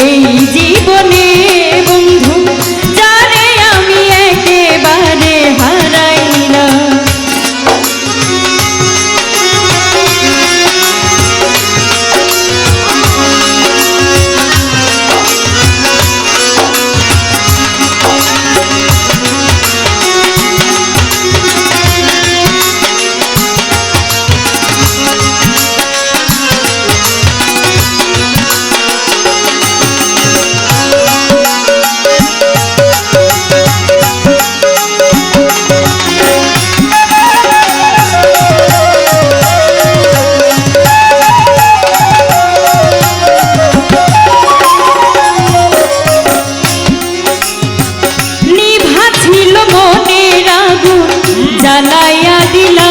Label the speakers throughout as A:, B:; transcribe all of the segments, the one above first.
A: এই জীবনে জ্বালাইয়া দিল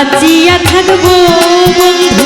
A: বাঁচিয়া থাকব বন্ধু।